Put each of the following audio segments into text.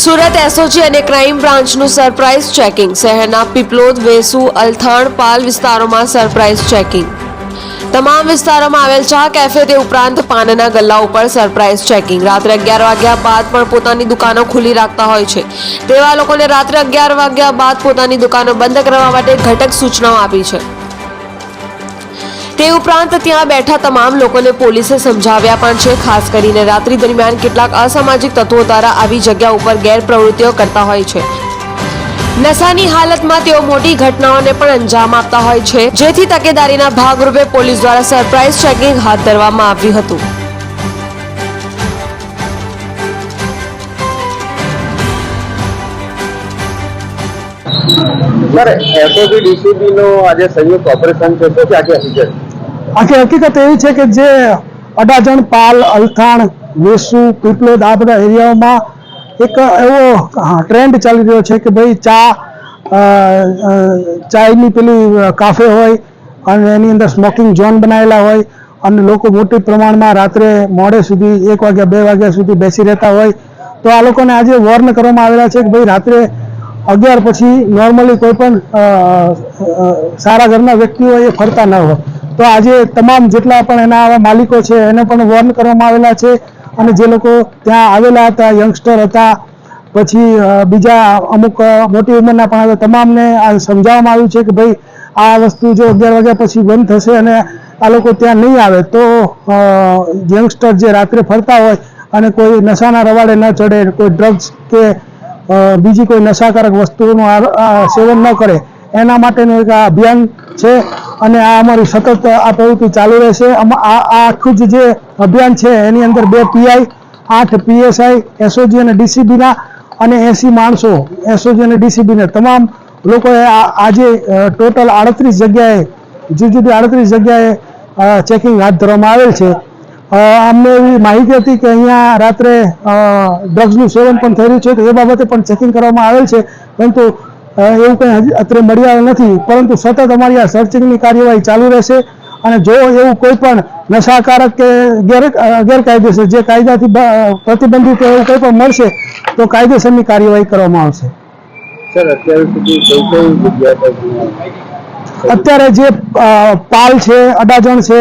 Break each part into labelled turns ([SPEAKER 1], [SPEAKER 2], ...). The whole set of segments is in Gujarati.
[SPEAKER 1] સુરત એસઓજી અને ક્રાઇમ બ્રાન્ચનું સરપ્રાઇઝ ચેકિંગ શહેરના પીપલોદ, વેસુ, અલથાણ, પાલ વિસ્તારોમાં સરપ્રાઇઝ ચેકિંગ તમામ વિસ્તારોમાં આવેલ ચા કેફે તે ઉપરાંત પાનના ગલ્લા ઉપર સરપ્રાઇઝ ચેકિંગ રાત્રે અગિયાર વાગ્યા બાદ પણ પોતાની દુકાનો ખુલ્લી રાખતા હોય છે. તેવા લોકોને રાત્રે અગિયાર વાગ્યા બાદ પોતાની દુકાનો બંધ કરવા માટે ઘટક સૂચનાઓ આપી છે. તે ઉપરાંત ત્યાં બેઠા તમામ લોકોને પોલીસે સમજાવ્યા પણ છે. ખાસ કરીને રાત્રિ દરમિયાન કેટલાક અસામાજિક તત્વો દ્વારા આવી જગ્યા ઉપર ગેરપ્રવૃત્તિઓ કરતા હોય છે. નશાની હાલતમાં તેઓ મોટી ઘટનાઓને પણ અંજામ આપતા હોય છે. જેથી તકેદારીના ભાગરૂપે પોલીસ દ્વારા સરપ્રાઇઝ ચેકિંગ હાથ ધરવામાં આવ્યું હતું.
[SPEAKER 2] સર એસઓજી ડીસીબી નો આજે સંયુક્ત ઓપરેશન છે. શું ક્યાં ક્યાં
[SPEAKER 3] આખી હકીકત એવી છે કે જે અડાજણ, પાલ, અલથાણ, વેસુ પીપલોદ આ બધા એરિયાઓમાં એક એવો ટ્રેન્ડ ચાલી રહ્યો છે કે ભાઈ ચા ચાયની પેલી કાફે હોય અને એની અંદર સ્મોકિંગ ઝોન બનાવેલા હોય અને લોકો મોટી પ્રમાણમાં રાત્રે મોડે સુધી એક વાગ્યા, બે વાગ્યા સુધી બેસી રહેતા હોય. તો આ લોકોને આજે વોર્ન કરવામાં આવેલા છે કે ભાઈ રાત્રે અગિયાર પછી નોર્મલી કોઈ પણ સારા ઘરના વ્યક્તિઓ એ ફરતા ન હોય. તો આજે તમામ જેટલા પણ એના આવા માલિકો છે, એને પણ વોર્ન કરવામાં આવેલા છે અને જે લોકો ત્યાં આવેલા હતા યંગસ્ટર હતા, પછી બીજા અમુક મોટી ઉંમરના પણ હતા તમામને આ સમજાવવામાં આવ્યું છે કે ભાઈ આ વસ્તુ જો અગિયાર વાગ્યા પછી બંધ થશે અને આ લોકો ત્યાં નહીં આવે, તો યંગસ્ટર જે રાત્રે ફરતા હોય અને કોઈ નશાના રવાડે ન ચડે, કોઈ ડ્રગ્સ કે બીજી કોઈ નશાકારક વસ્તુઓનું સેવન ન કરે એના માટેનું એક આ અભિયાન છે અને આ અમારું સતત આ પ્રવૃત્તિ ચાલુ રહેશે. આ આખું જ જે અભિયાન છે, એની અંદર બે પીઆઈ આઠ પીએસઆઈ એસઓજી અને ડીસીબીના અને એસી માણસો એસઓજી અને ડીસીબીને તમામ લોકોએ આજે ટોટલ આડત્રીસ જગ્યાએ, જુદી જુદી આડત્રીસ જગ્યાએ ચેકિંગ હાથ ધરવામાં આવેલ છે. અમને એવી માહિતી હતી કે અહીંયા રાત્રે ડ્રગ્સનું સેવન પણ થઈ રહ્યું છે, તો એ બાબતે પણ ચેકિંગ કરવામાં આવેલ છે. પરંતુ એવું કંઈ અત્રે મળી આવેલ નથી પરંતુ સતત અમારી આ સર્ચિંગની કાર્યવાહી ચાલુ રહેશે અને જો એવું કોઈ પણ નશાકારક કે ગેર ગેરકાયદેસર જે કાયદાથી પ્રતિબંધિત એવું કંઈ પણ મળશે તો કાયદેસરની કાર્યવાહી કરવામાં આવશે.
[SPEAKER 2] સર અત્યાર સુધી કઈ કઈ જગ્યા
[SPEAKER 3] અત્યારે જે પાલ છે અડાજણ છે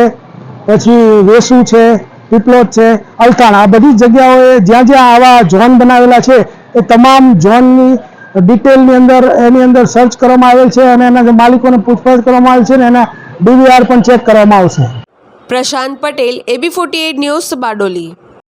[SPEAKER 3] પછી વેસુ છે પીપલોદ છે અલથાણ આ બધી જગ્યાઓએ જ્યાં જ્યાં આવા ઝોન બનાવેલા છે એ તમામ ઝોનની ડિટેલની અંદર, એની અંદર સર્ચ કરવામાં આવેલ છે અને એના માલિકોને પૂછપરછ કરવામાં આવેલ છે અને એના ડીવીઆર પણ ચેક કરવામાં આવશે.
[SPEAKER 1] Prashant Patel AB forty news Bardoli.